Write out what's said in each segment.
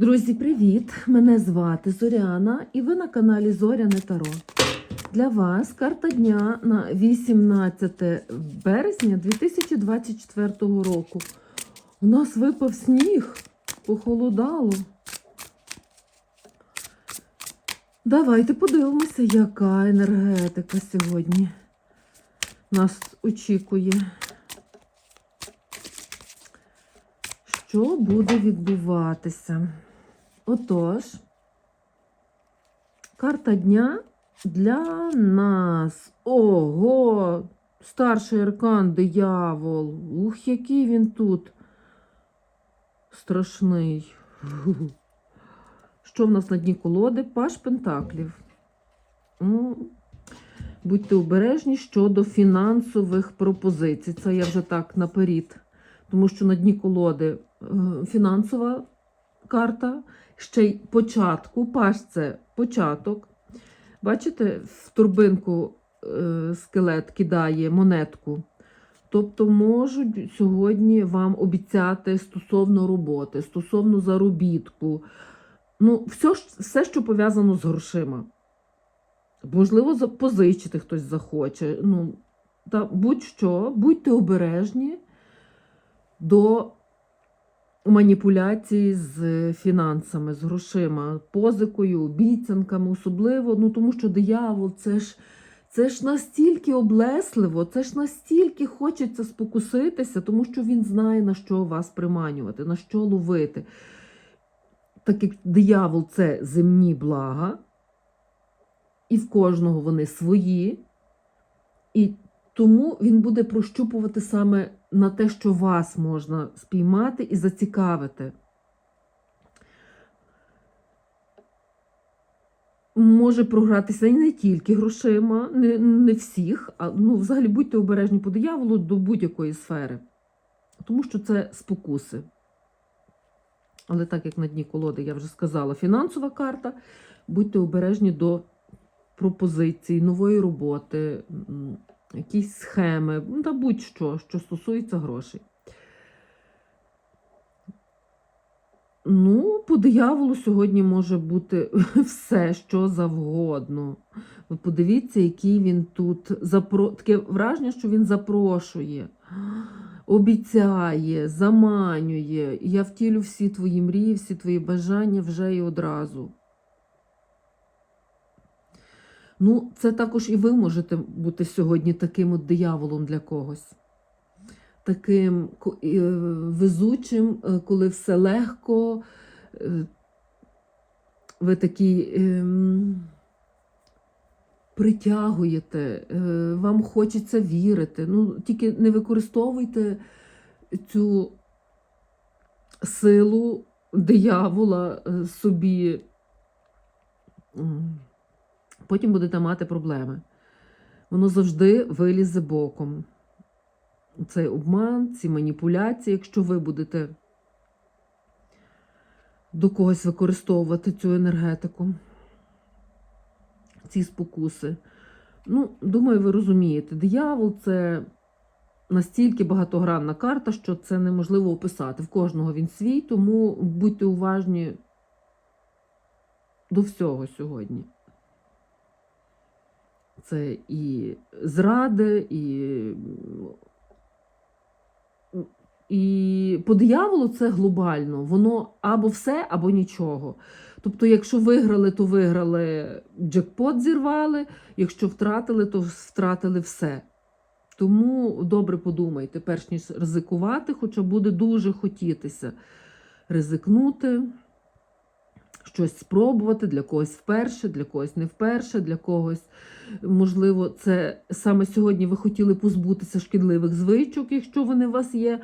Друзі, привіт! Мене звати Зоряна і ви на каналі Зоряне Таро. Для вас карта дня на 18 березня 2024 року. У нас випав сніг, похолодало. Давайте подивимося, яка енергетика сьогодні нас очікує. Що буде відбуватися? Отож, карта дня для нас. Ого! Старший аркан диявол. Ух, який він тут страшний. Що в нас на дні колоди? Паш Пентаклів. Будьте обережні щодо фінансових пропозицій. Це я вже так наперед. Тому що на дні колоди е, фінансова карта, ще й початку. Паш це початок. Бачите, в турбинку е, скелет кидає монетку. Тобто можуть сьогодні вам обіцяти стосовно роботи, стосовно заробітку. Ну, все, все що пов'язано з грошима. Можливо, позичити хтось захоче. Ну, та будь-що, будьте обережні до маніпуляції з фінансами, з грошима, позикою, обіцянками, особливо, ну тому що диявол це ж. Це ж настільки облесливо, це ж настільки хочеться спокуситися, тому що він знає, на що вас приманювати, на що ловити. Так як диявол це земні блага, і в кожного вони свої, і тому він буде прощупувати саме на те, що вас можна спіймати і зацікавити. Може програтися і не тільки грошима, не, не всіх, а ну, взагалі будьте обережні по дияволу до будь-якої сфери, тому що це спокуси. Але так як на дні колоди я вже сказала, фінансова карта, будьте обережні до пропозицій, нової роботи, якісь схеми, ну, та будь-що, що стосується грошей. Ну, по дияволу сьогодні може бути все, що завгодно. Ви подивіться, який він тут запро... таке враження, що він запрошує, обіцяє, заманює. Я втілю всі твої мрії, всі твої бажання вже і одразу. Ну, це також і ви можете бути сьогодні таким от дияволом для когось. Таким е, везучим, е, коли все легко, е, ви такі ем, притягуєте, вам хочеться вірити. Ну, тільки не використовуйте цю силу диявола собі. Потім будете мати проблеми. Воно завжди вилізе боком. Цей обман, ці маніпуляції, якщо ви будете до когось використовувати цю енергетику, ці спокуси. Ну, думаю, ви розумієте, диявол це настільки багатогранна карта, що це неможливо описати. В кожного він свій, тому будьте уважні до всього сьогодні. Це і зради, і, і по дияволу це глобально. Воно або все, або нічого. Тобто, якщо виграли, то виграли, джекпот зірвали, якщо втратили, то втратили все. Тому добре подумайте, перш ніж ризикувати, хоча буде дуже хотітися ризикнути щось спробувати, для когось вперше, для когось не вперше, для когось, можливо, це саме сьогодні ви хотіли позбутися шкідливих звичок, якщо вони у вас є,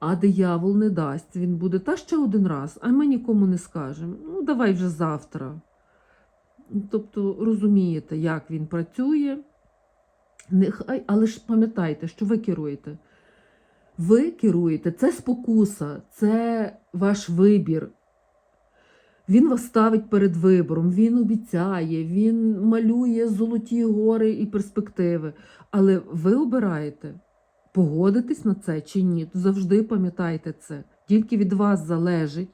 а диявол не дасть. Він буде та ще один раз, а ми нікому не скажемо. Ну, давай вже завтра. Тобто розумієте, як він працює. Нехай, але ж пам'ятайте, що ви керуєте. Ви керуєте, це спокуса, це ваш вибір. Він вас ставить перед вибором, він обіцяє, він малює золоті гори і перспективи. Але ви обираєте погодитись на це чи ні. Завжди пам'ятайте це. Тільки від вас залежить,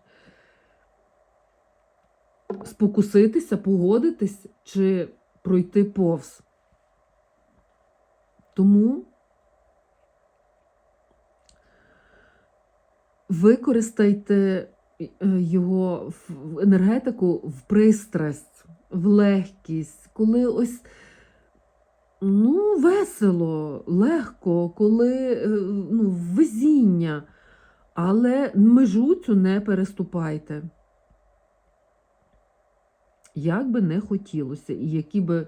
спокуситися, погодитись чи пройти повз. Тому використайте його в енергетику в пристрасть, в легкість, коли ось ну, весело, легко, коли е, ну, везіння, але межу цю не переступайте. Як би не хотілося, і які би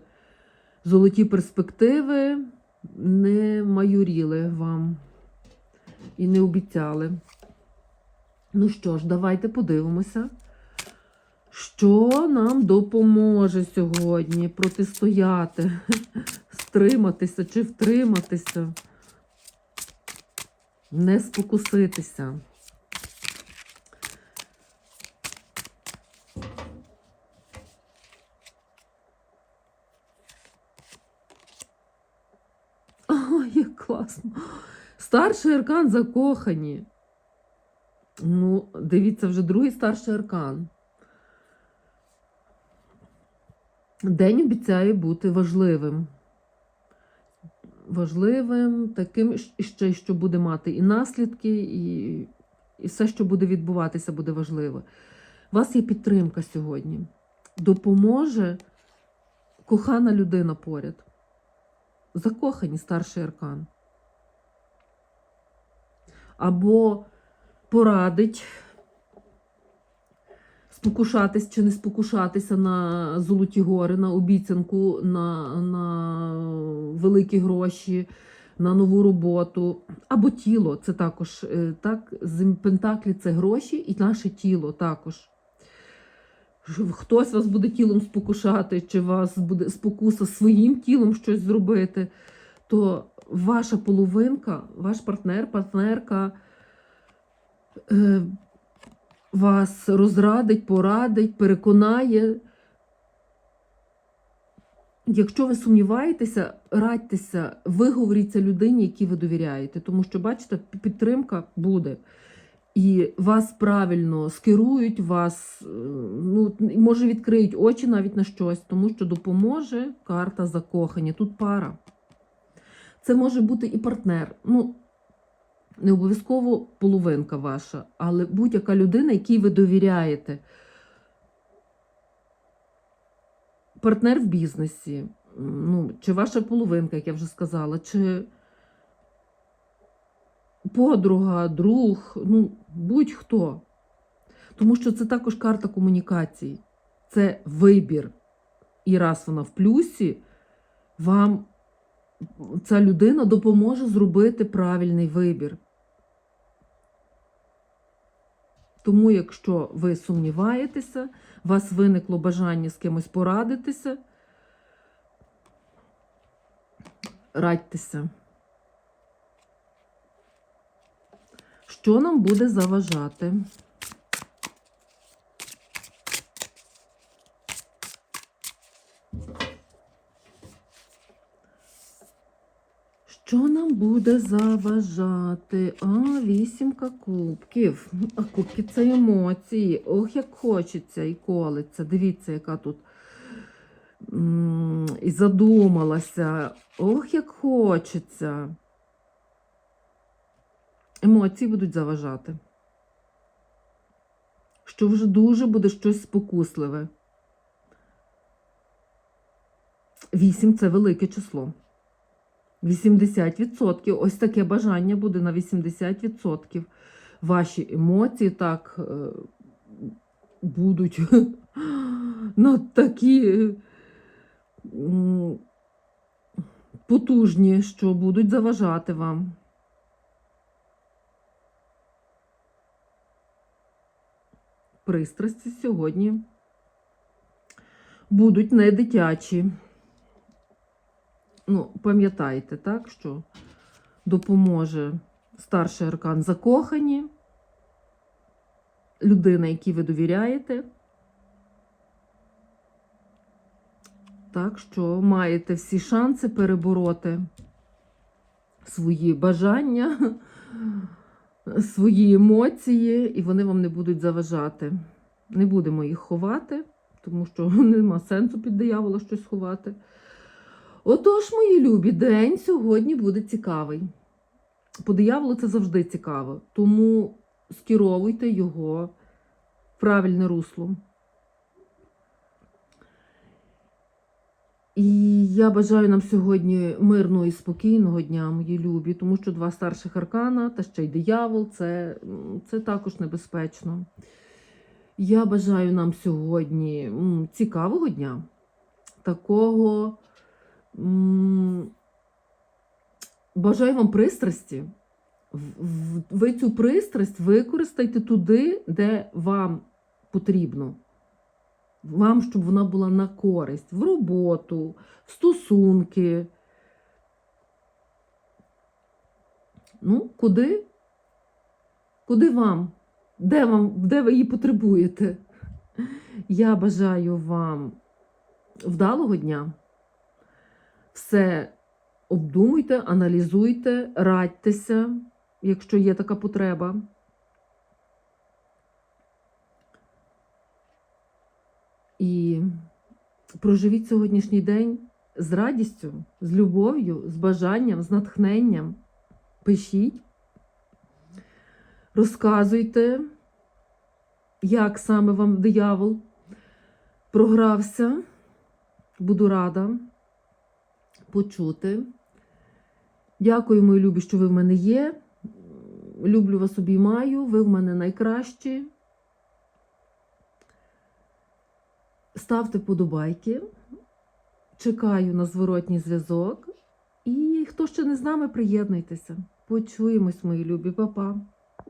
золоті перспективи не майоріли вам і не обіцяли. Ну що ж, давайте подивимося, що нам допоможе сьогодні протистояти, стриматися чи втриматися, не спокуситися. Ой, як класно. Старший аркан закохані. Ну, дивіться, вже другий старший аркан. День обіцяє бути важливим. Важливим, таким, ще, що буде мати і наслідки, і, і все, що буде відбуватися, буде важливо. У вас є підтримка сьогодні. Допоможе кохана людина поряд. Закохані старший аркан. Або порадить спокушатись чи не спокушатися на золоті гори, на обіцянку, на, на великі гроші, на нову роботу. Або тіло це також е, так, Пентаклі це гроші і наше тіло також. Хтось вас буде тілом спокушати, чи вас буде спокуса своїм тілом щось зробити, то ваша половинка, ваш партнер, партнерка вас розрадить, порадить, переконає. Якщо ви сумніваєтеся, радьтеся, виговоріться людині, якій ви довіряєте, тому що, бачите, підтримка буде. І вас правильно скерують, вас, е, ну, може, відкриють очі навіть на щось, тому що допоможе карта закохання. Тут пара. Це може бути і партнер. Ну, не обов'язково половинка ваша, але будь-яка людина, якій ви довіряєте. Партнер в бізнесі, ну, чи ваша половинка, як я вже сказала, чи подруга, друг, ну, будь-хто. Тому що це також карта комунікацій, це вибір. І раз вона в плюсі, вам ця людина допоможе зробити правильний вибір. Тому, якщо ви сумніваєтеся, у вас виникло бажання з кимось порадитися, радьтеся. Що нам буде заважати? Що нам буде заважати? А, вісімка кубків. А кубки це емоції. Ох, як хочеться і колиться. Дивіться, яка тут і задумалася. Ох, як хочеться. Емоції будуть заважати. Що вже дуже буде щось спокусливе. Вісім це велике число. 80%. Ось таке бажання буде на 80%. Ваші емоції так е, будуть на такі е, потужні, що будуть заважати вам. Пристрасті сьогодні будуть не дитячі. Ну, пам'ятайте, так, що допоможе старший аркан закохані, людина, якій ви довіряєте. Так що маєте всі шанси перебороти свої бажання, свої емоції, і вони вам не будуть заважати. Не будемо їх ховати, тому що нема сенсу під диявола щось ховати. Отож, мої любі, день сьогодні буде цікавий. По дияволу це завжди цікаво, тому скеровуйте його в правильне русло. І я бажаю нам сьогодні мирного і спокійного дня, мої любі, тому що два старших аркана та ще й диявол це, це також небезпечно. Я бажаю нам сьогодні цікавого дня, такого. Бажаю вам пристрасті. Ви цю пристрасть використайте туди, де вам потрібно. Вам, щоб вона була на користь, в роботу, в стосунки. Ну, куди? Куди вам? Де, вам? де ви її потребуєте? Я бажаю вам вдалого дня. Все обдумуйте, аналізуйте, радьтеся, якщо є така потреба. І проживіть сьогоднішній день з радістю, з любов'ю, з бажанням, з натхненням. Пишіть, розказуйте, як саме вам диявол програвся. Буду рада почути. Дякую, мої любі, що ви в мене є. Люблю вас обіймаю, ви в мене найкращі. Ставте подобайки. Чекаю на зворотній зв'язок. І хто ще не з нами, приєднуйтеся. Почуємось, мої любі, Па-па.